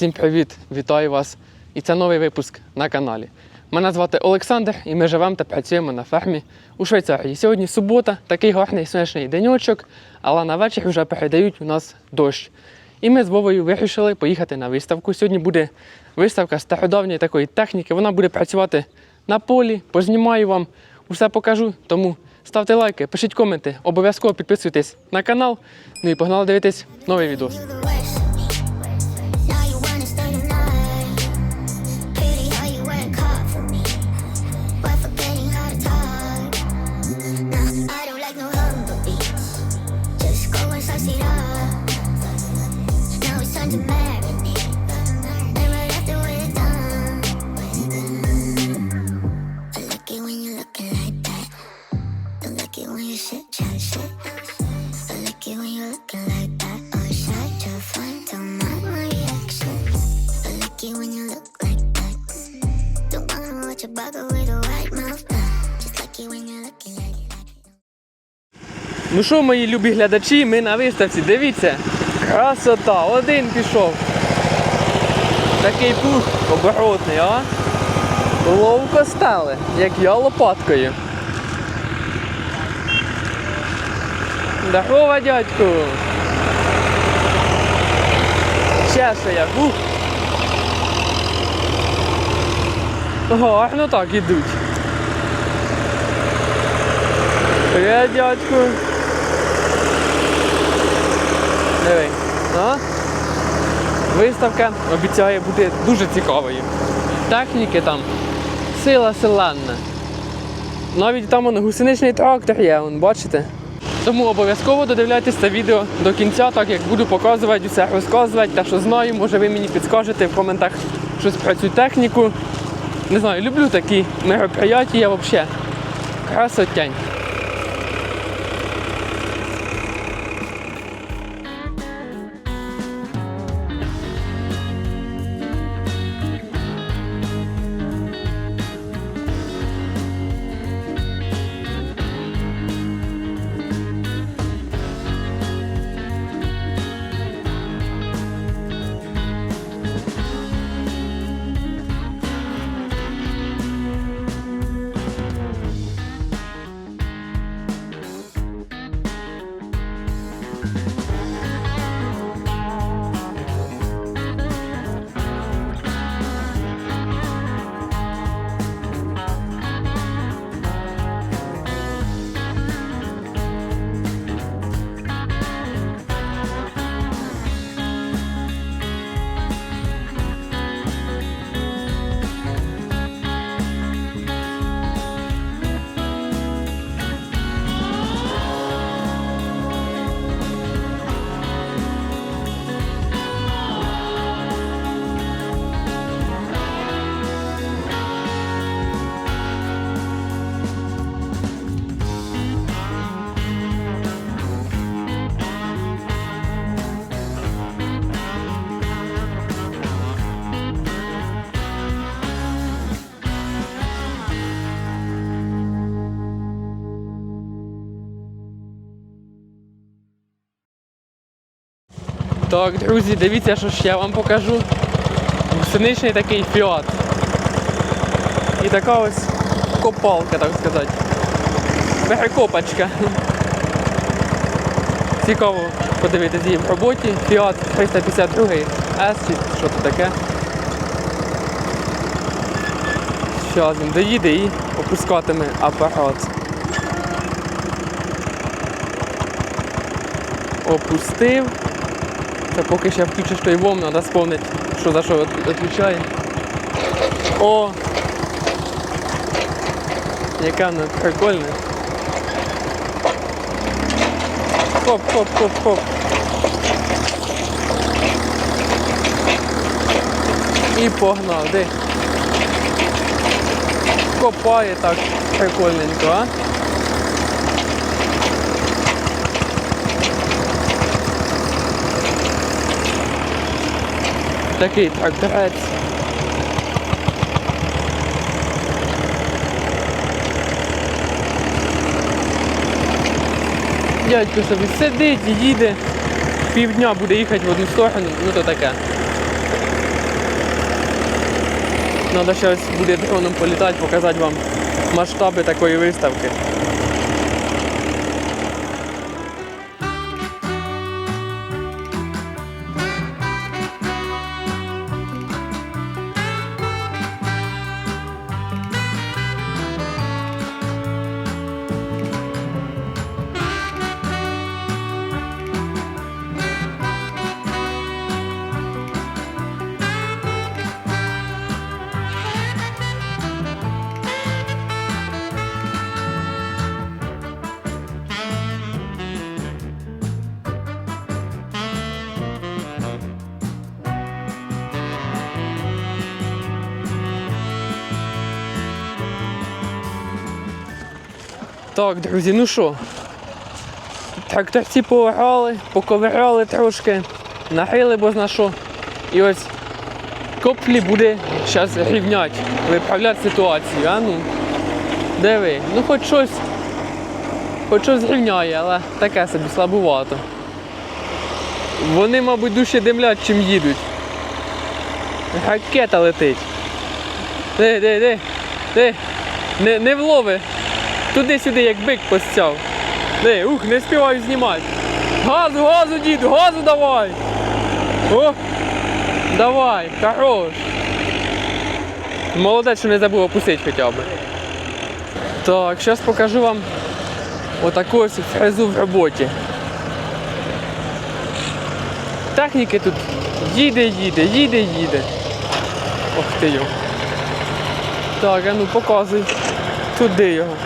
Всім привіт! Вітаю вас! І це новий випуск на каналі. Мене звати Олександр, і ми живемо та працюємо на фермі у Швейцарії. Сьогодні субота, такий гарний сонячний денечок, але на вечір вже передають у нас дощ. І ми з Вовою вирішили поїхати на виставку. Сьогодні буде виставка стародавньої такої техніки. Вона буде працювати на полі, познімаю вам, усе покажу. Тому ставте лайки, пишіть коменти, обов'язково підписуйтесь на канал. Ну і погнали дивитись новий відос. You look like that. Don't wanna watch a bugger with a white mouth. Just like it when you're looking like that. Ну що, мої любі глядачі, ми на виставці. Дивіться, красота, один пішов. Такий пух оборотний, а? Ловко стали, як я лопаткою. Здорово, дядьку. Ще що як. Ух. Гарно так ідуть. Привіт, дядьку. Диви. А? Виставка обіцяє бути дуже цікавою. Техніки там сила селенна. Навіть там он, гусеничний трактор є, вон, бачите? Тому обов'язково додивляйтесь це відео до кінця, так як буду показувати, все розказувати, те, що знаю, може ви мені підскажете в коментах щось про цю техніку. Не знаю, люблю такі мероприятия взагалі. Красотень. Так, друзі, дивіться, що ще я вам покажу. Гусеничний такий фіат. І така ось копалка, так сказати. Перекопачка. Цікаво подивитися її в роботі. Фіат 352 S що це таке. Зараз він доїде і опускатиме апарат. Опустив. Це поки ще включиш той вом, треба сповнити, що за що від- відключає. О! Яка вона прикольна. Хоп, хоп, хоп, хоп. І погнав, де? Копає так прикольненько, а? Такий тракторець. Дядько собі сидить їде. Півдня буде їхати в одну сторону, ну то таке. Треба зараз буде дроном політати, показати вам масштаби такої виставки. Так, друзі, ну що? Тракторці повагали, поковиряли трошки, нахили бо на що. І ось коплі буде зараз рівняти, виправляти ситуацію. А ну, диви, ну хоч щось, хоч щось рівняє, але таке собі слабувато. Вони, мабуть, дужче димлять, чим їдуть. Ракета летить. Де, де, де, де, не, не влови. Туди-сюди, як бик постяв. Де, ух, не співаю знімати. Газу, газу, діду, газу давай. О! Давай, хорош. Молодець, що не забув опустити хоча б. Так, зараз покажу вам отаку ось фрезу в роботі. Техніки тут їде, їде, їде, їде. Ох ти його. Так, а ну показуй. Туди його.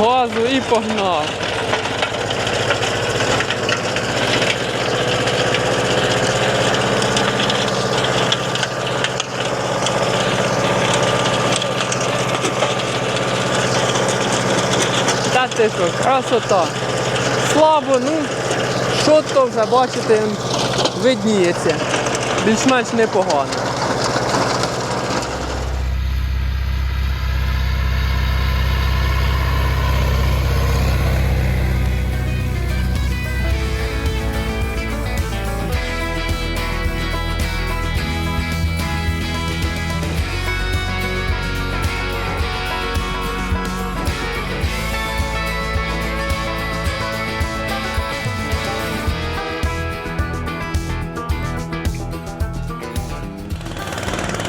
Газу і погнав. Та ти що, красота. Слабо, ну, що то вже бачите, видніється. Більш-менш непогано.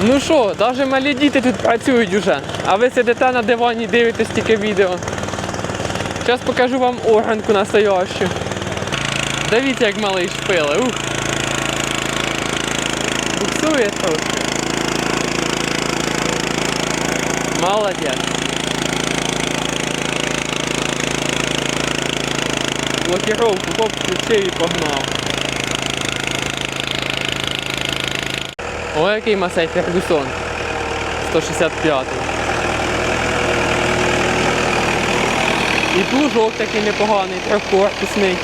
Ну що, навіть малі діти тут працюють уже, а ви сидите на дивані дивитесь тільки відео. Зараз покажу вам органку настоящу. Дивіться, як малий шпили. Ух. Буксує трохи. Молодець. Блокировку поп включив і погнав. Ой, який Масей Фергюсон. 165. І плужок такий непоганий, трьохкорпусний.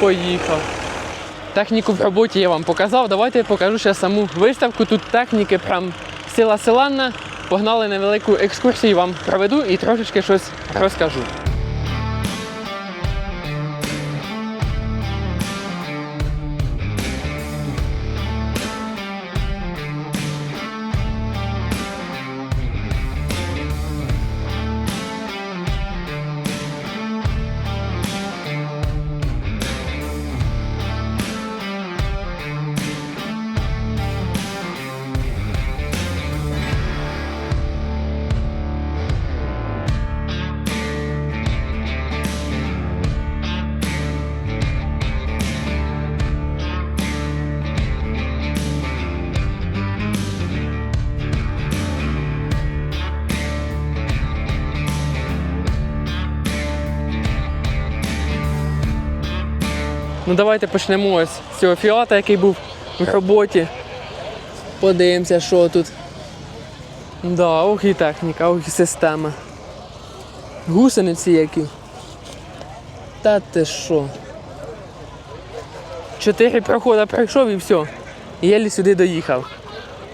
Поїхав. Техніку в роботі я вам показав. Давайте я покажу ще саму виставку. Тут техніки прям сила селанна. Погнали невелику екскурсію, вам проведу і трошечки щось розкажу. Ну давайте почнемо з цього фіата, який був в роботі. Подивимося, що тут. Да, ох і техніка, ох і система. Гусениці які. Та ти що? Чотири проходи пройшов і все. Єлі сюди доїхав.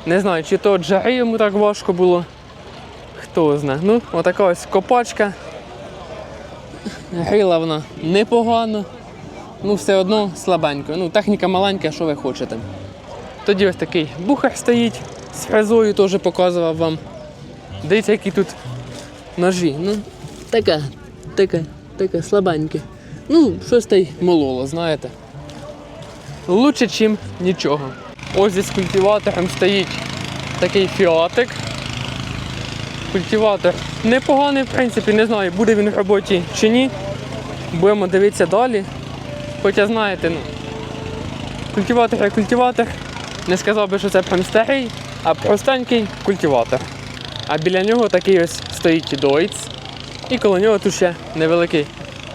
Не знаю, чи то від жари йому так важко було. Хто знає. Ну, отака ось копачка. Гріла вона непогано, ну все одно слабенько. Ну, техніка маленька, що ви хочете. Тоді ось такий бухар стоїть з фрезою, теж показував вам. Дивіться, які тут ножі. Ну, таке, таке, таке слабеньке. Ну, щось та й мололо, знаєте. Лучше, ніж нічого. Ось зі культиватором стоїть такий фіатик. Культиватор непоганий, в принципі, не знаю, буде він в роботі чи ні. Будемо дивитися далі. Хоча знаєте, ну, культиватор як культиватор. Не сказав би, що це прям старий, а простенький культиватор. А біля нього такий ось стоїть дойц. І коло нього тут ще невеликий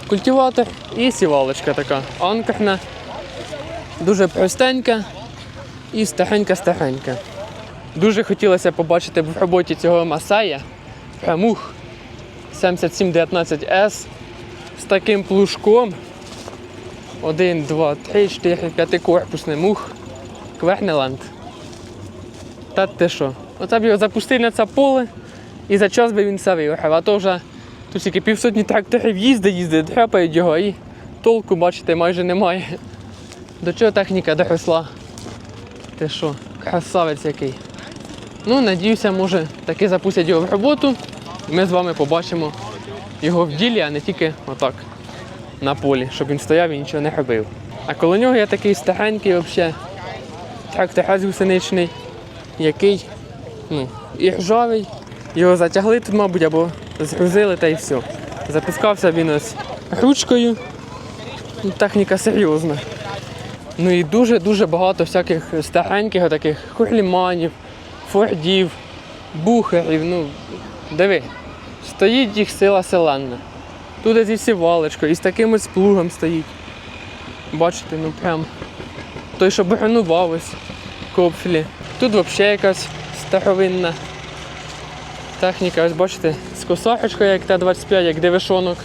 культиватор і сівалочка така анкерна. Дуже простенька і старенька-старенька. Дуже хотілося побачити в роботі цього Масая прямух 7719S з таким плужком. Один, два, три, чотири, п'ятикорпусний мух. Квернеланд. Та ти що? Оце б його запустив на це поле і за час би він все виїхав. А то вже тут тільки півсотні тракторів їздить, їздить, дряпають його і толку, бачите, майже немає. До чого техніка доросла? Ти що, красавець який. Ну, надіюся, може таки запустять його в роботу. І ми з вами побачимо його в ділі, а не тільки отак на полі, щоб він стояв і нічого не робив. А коло нього є такий старенький взагалі тракторець гусеничний, який ну, і ржавий. Його затягли тут, мабуть, або згрузили та й все. Запускався він ось ручкою. Ну, Техніка серйозна. Ну і дуже-дуже багато всяких стареньких таких хурліманів, фордів, бухерів. Ну, диви, стоїть їх сила селенна. Тут зі сівалочкою, і з таким ось плугом стоїть. Бачите, ну прям той, що бронував ось копфлі. Тут взагалі якась старовинна техніка, ось бачите, з косахочкою, як Т-25, як дивишонок.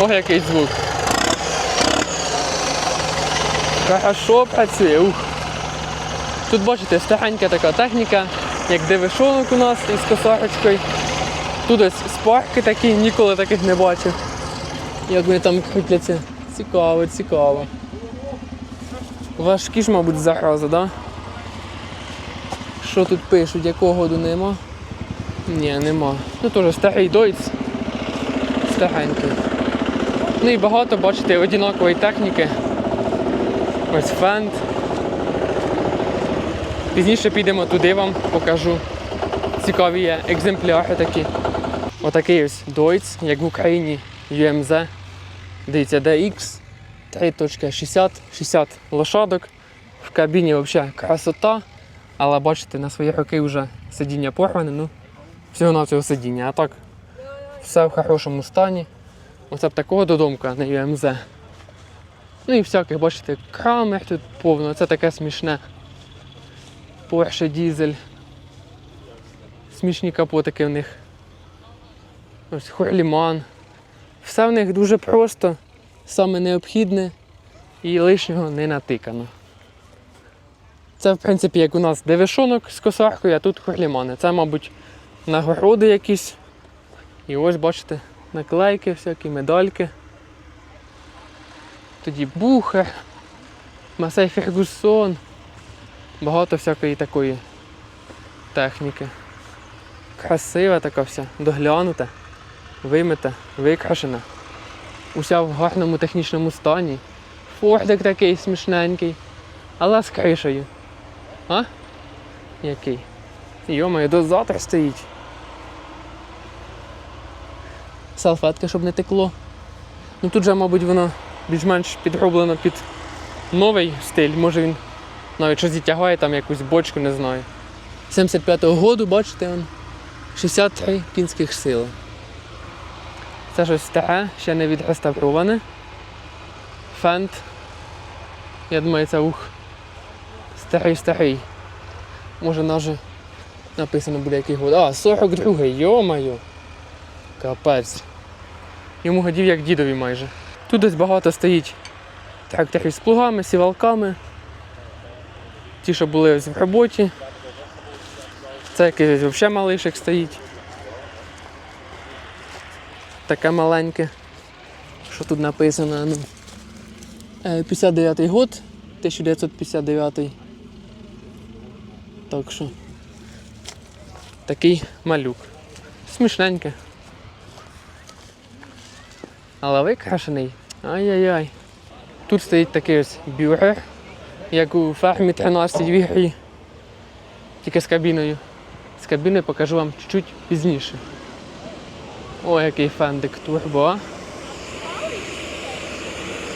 Ох, який звук. Хорошо працює, ух. Тут бачите, старенька така техніка, як дивишонок у нас із косарочкою. Тут ось спарки такі, ніколи таких не бачив. Як вони там кріпляться. Цікаво, цікаво. Важкі ж, мабуть, зарази, да? Що тут пишуть, якого году нема? Ні, нема. Ну теж старий дойц. Старенький. Ну і багато, бачите, однакової техніки. Ось фенд. Пізніше підемо туди, вам покажу. Цікаві є екземпляри такі. Отакий ось Deutz, як в Україні UMZ. Дивіться, DX 3.60, 60 лошадок. В кабіні взагалі красота. Але бачите, на свої роки вже сидіння порване, ну всього на цього сидіння. А так, все в хорошому стані. Оце б такого додомка на UMZ. Ну і всяких, бачите, крамер тут повно, це таке смішне. Porsche дізель. Смішні капотики в них. Ось Хорліман. Все в них дуже просто, саме необхідне і лишнього не натикано. Це, в принципі, як у нас девишонок з косаркою, а тут хорлімани. Це, мабуть, нагороди якісь. І ось бачите, наклейки всякі, медальки. Тоді Бухер, Масей Фергусон. Багато всякої такої техніки. Красива така вся, доглянута, вимита, викрашена. Уся в гарному технічному стані. Фордик такий смішненький, але з кришею. А? Який? Йомає, дозатор стоїть. Салфетка, щоб не текло. Ну тут же, мабуть, воно більш-менш підроблено під новий стиль. Може він навіть щось зітягає там якусь бочку, не знаю. 75-го году, бачите, он, 63 кінських сили. Це щось старе, ще не відреставроване. Фент. Я думаю, це ух. Старий-старий. Може навіть написано буде який год. А, 42-й, йо-моє. Капець. Йому годів як дідові майже. Тут десь багато стоїть тракторів з плугами, сівалками. Ті, що були ось в роботі. Це якийсь взагалі малишик стоїть. Таке маленьке. Що тут написано? Ну, е, 59-й год, 1959. Так що. Такий малюк. Смішненьке. Але викрашений. Ай-яй-яй. Тут стоїть такий ось бюргер, як у фермі 13 в ігрі. Тільки з кабіною. З кабіною покажу вам чуть-чуть пізніше. О, який фендик турбо.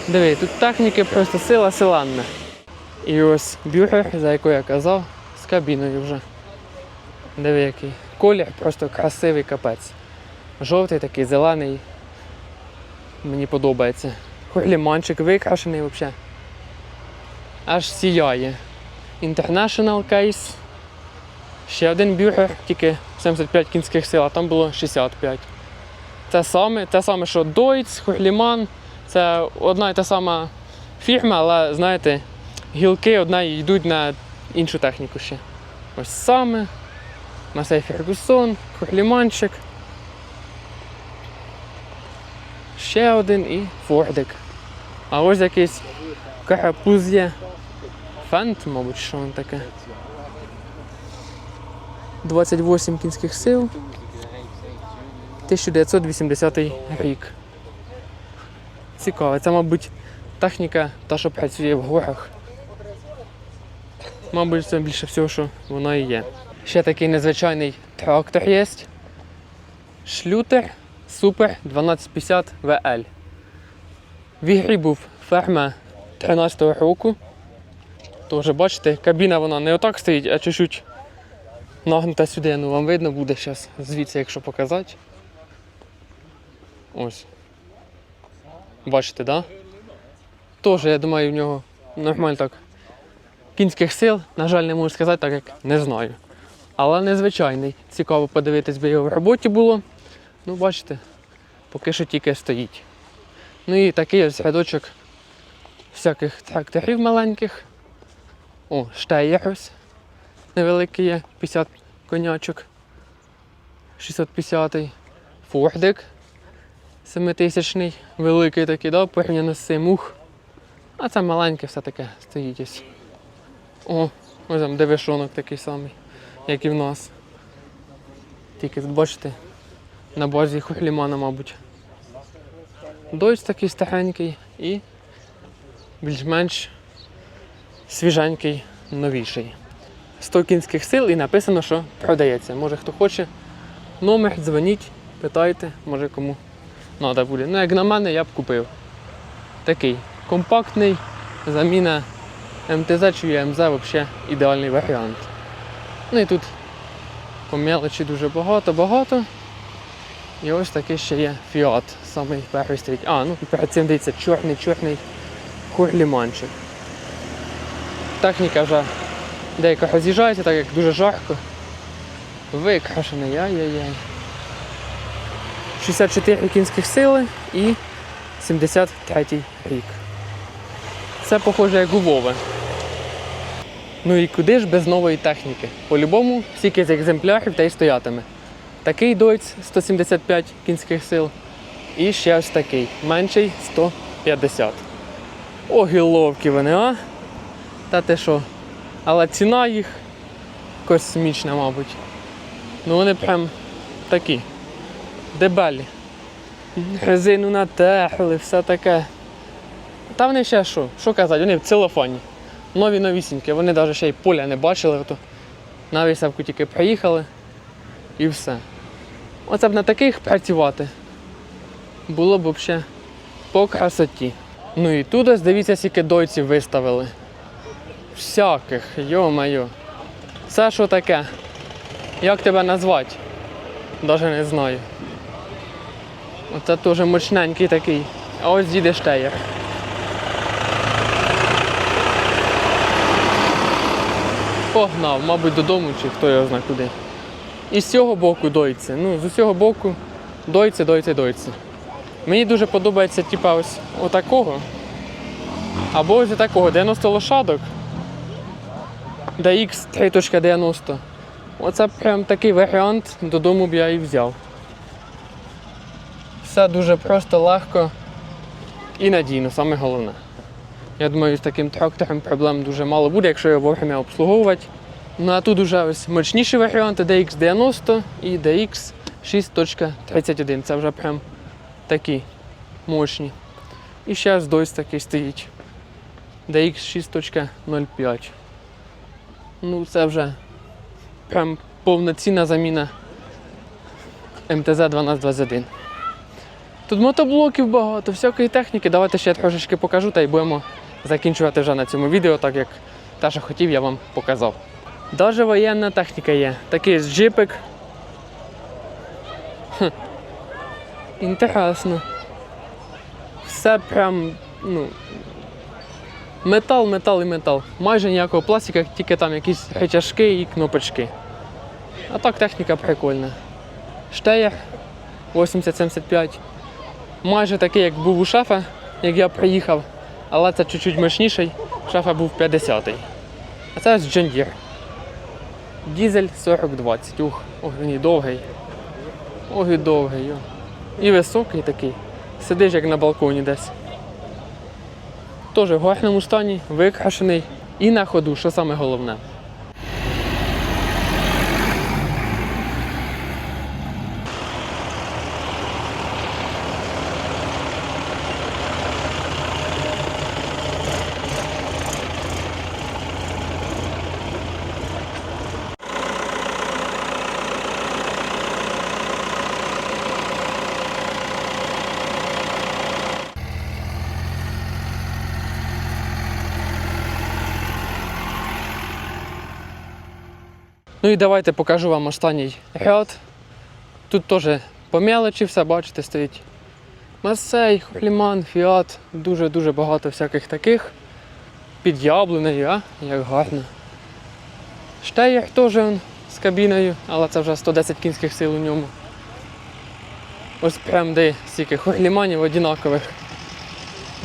Диви, тут техніки просто сила селанна. І ось бюргер, за який я казав, з кабіною вже. Диви який. Колір просто красивий капець. Жовтий такий, зелений. Мені подобається. Хурліманчик викрашений взагалі. Аж сіяє. International Case. Ще один бюргер, тільки 75 кінських сил, а там було 65. Це саме, те саме, що Deutz, Хурліман. Це одна і та сама фірма, але знаєте, гілки одна йдуть на іншу техніку ще. Ось саме. Масей Фергусон, Хурліманчик. Ще один і Фордик. А ось якийсь карапуз. Фент, мабуть, що він таке. 28 кінських сил. 1980 рік. Цікаво, це, мабуть, техніка та, що працює в горах. Мабуть, це більше всього, що воно і є. Ще такий незвичайний трактор є. Шлютер Супер 1250 VL. В ігрі був ферма 13-го року. Тож, бачите, кабіна вона не отак стоїть, а чуть-чуть нагнута сюди. Ну вам видно буде зараз звідси, якщо показати. Ось. Бачите? Да? Теж, я думаю, в нього нормально так. Кінських сил, на жаль, не можу сказати, так як не знаю. Але незвичайний. Цікаво подивитись, би його в роботі було. Ну, бачите, поки що тільки стоїть. Ну і такий ось рядочок всяких тракторів маленьких. О, штеєр ось невеликий є, 50 конячок. 650-й, Фордик 7000 великий такий, да, порівняно з цим ух. А це маленьке все таке стоїть ось. О, ось там девишонок такий самий, як і в нас. Тільки бачите, на базі Хухлімана, мабуть. Дойць такий старенький і більш-менш свіженький, новіший. 100 кінських сил і написано, що продається. Може хто хоче, номер, дзвоніть, питайте, може кому треба буде. Ну, як на мене, я б купив. Такий компактний, заміна МТЗ чи ЮМЗ взагалі ідеальний варіант. Ну і тут по мелочі дуже багато-багато. І ось такий ще є Fiat, самий перший стоїть. А, ну перед цим дивіться, чорний, чорний хурліманчик. Техніка вже деяка роз'їжджається, так як дуже жарко. Викрашений, яй-яй-яй. 64 кінських сили і 73 рік. Це похоже як у. Ну і куди ж без нової техніки? По-любому, стільки з екземплярів та й стоятиме. Такий дойць 175 кінських сил. І ще ось такий, менший 150. Ого, ловкі вони, а? Та ти що? Але ціна їх космічна, мабуть. Ну вони прям такі. Дебелі. Резину натерли, все таке. Та вони ще що? Що казати? Вони в целофані. Нові новісінькі, вони навіть ще й поля не бачили, то на виставку тільки приїхали і все. Оце б на таких працювати було б взагалі по красоті. Ну і тут ось дивіться, скільки дойців виставили. Всяких, йо-моє. Це що таке? Як тебе назвати? Даже не знаю. Оце теж мощненький такий. А ось діде штеєр. Погнав, мабуть, додому чи хто його знає куди. І з цього боку дойці. Ну, з усього боку дойці, дойці, дойці. Мені дуже подобається, типа, ось отакого. Або ось такого 90 лошадок. DX 3.90. Оце прям такий варіант, додому б я і взяв. Все дуже просто, легко. і надійно, саме головне. Я думаю, з таким трактором проблем дуже мало буде, якщо його вовремя обслуговувати. Ну а тут уже ось мощніші варіанти DX90 і DX 6.31. Це вже прям такі мощні. І ще ось дось такий стоїть. DX 6.05. Ну, це вже прям повноцінна заміна МТЗ 1221. Тут мотоблоків багато, всякої техніки. Давайте ще трошечки покажу та й будемо закінчувати вже на цьому відео, так як те, що хотів, я вам показав. Даже воєнна техніка є. Такий джипик. Інтересно. Все прям, ну. Метал, метал і метал. Майже ніякого пластика, тільки там якісь рычажки і кнопочки. А так техніка прикольна. Штеєр 8075. Майже такий, як був у шефа, як я приїхав, але це чуть-чуть мощніший. Шефа був 50-й. А це ось John Дізель 4020. Ух, ох, він і довгий. Ох, і довгий. йо. І високий такий. Сидиш як на балконі десь. Теж в гарному стані, викрашений і на ходу, що саме головне. Ну і давайте покажу вам останній ряд. Тут теж по все, бачите, стоїть. Масей, Хуліман, Фіат, дуже-дуже багато всяких таких. Під яблунею, а? Як гарно. Штеєр теж з кабіною, але це вже 110 кінських сил у ньому. Ось прям де стільки хугліманів однакових.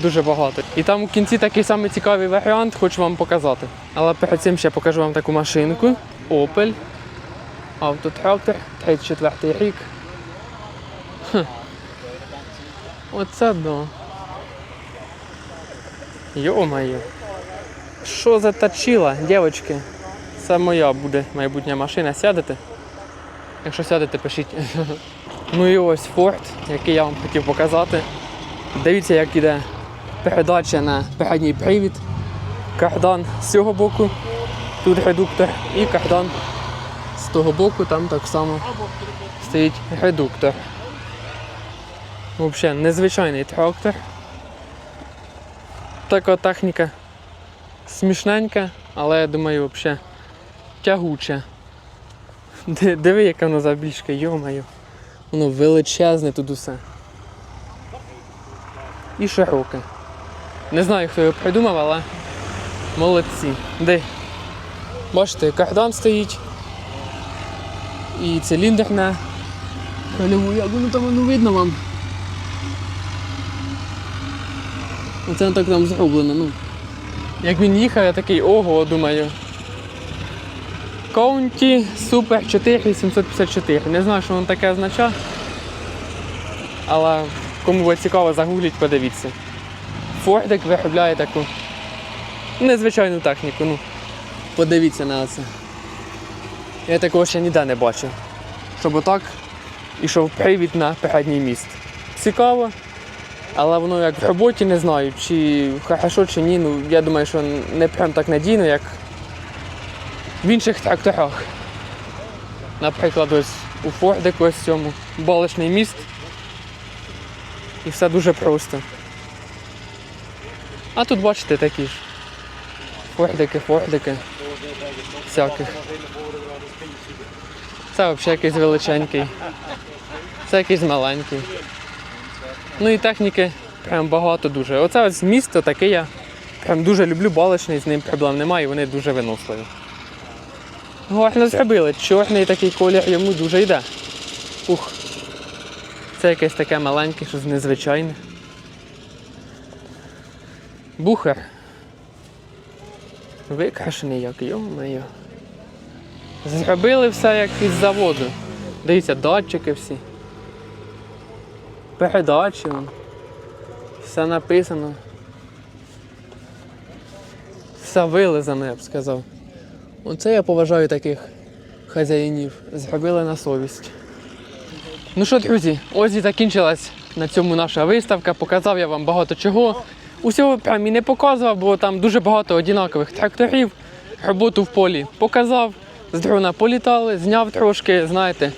Дуже багато. І там у кінці такий самий цікавий варіант, хочу вам показати. Але перед цим ще покажу вам таку машинку. Opel. Автотрактор, 34 рік. Хм. Оце да. Йо-моє. Що за точила, дівчатки? Це моя буде майбутня машина. Сядете? Якщо сядете, пишіть. ну і ось Ford, який я вам хотів показати. Дивіться, як іде передача на передній привід. Кардан з цього боку, тут редуктор і кардан з того боку, там так само стоїть редуктор. Взагалі незвичайний трактор. Така техніка смішненька, але я думаю, взагалі тягуча. Диви, яка воно забільшка, йомаю. Воно величезне тут усе. І широке. Не знаю, хто його придумав, але молодці. Де? Бачите, кардан стоїть. І циліндр на рольову, як воно там воно видно вам. Оце так там зроблено, ну. Як він їхав, я такий ого, думаю. County Super 4754. Не знаю, що воно таке означає. Але кому буде цікаво, загугліть, подивіться. Фордик виробляє таку незвичайну техніку. Ну, подивіться на це. Я такого ще ніде не бачив. Щоб отак ішов привід на передній міст. Цікаво, але воно як в роботі не знаю, чи хорошо, чи ні. Ну, я думаю, що не прям так надійно, як в інших тракторах. Наприклад, ось у Фордику ось цьому балочний міст. І все дуже просто. А тут бачите такі ж. Фордики, фордики. Всяких. Це взагалі якийсь величенький. Це якийсь маленький. Ну і техніки прям багато дуже. Оце ось місто таке я прям дуже люблю балочний, з ним проблем немає, і вони дуже виносливі. Гарно зробили. Чорний такий колір йому дуже йде. Ух. Це якесь таке маленьке, щось незвичайне. Бухер. Викрашений як, йо-моє. Зробили все як із заводу. Дивіться, датчики всі. Передачі. Все написано. Все вилизано, я б сказав. Оце я поважаю таких хазяїнів. Зробили на совість. Ну що, друзі, ось і закінчилась на цьому наша виставка. Показав я вам багато чого. Усього прям і не показував, бо там дуже багато однакових тракторів. Роботу в полі показав, з дрона політали, зняв трошки, знаєте.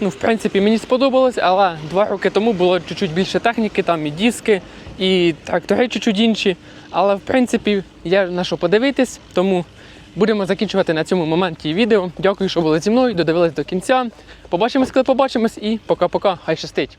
Ну, в принципі, мені сподобалось, але два роки тому було чуть-чуть більше техніки, там і диски, і трактори чуть-чуть інші. Але в принципі є на що подивитись, тому будемо закінчувати на цьому моменті відео. Дякую, що були зі мною, додивились до кінця. Побачимось, коли побачимось, і пока-пока. Хай щастить!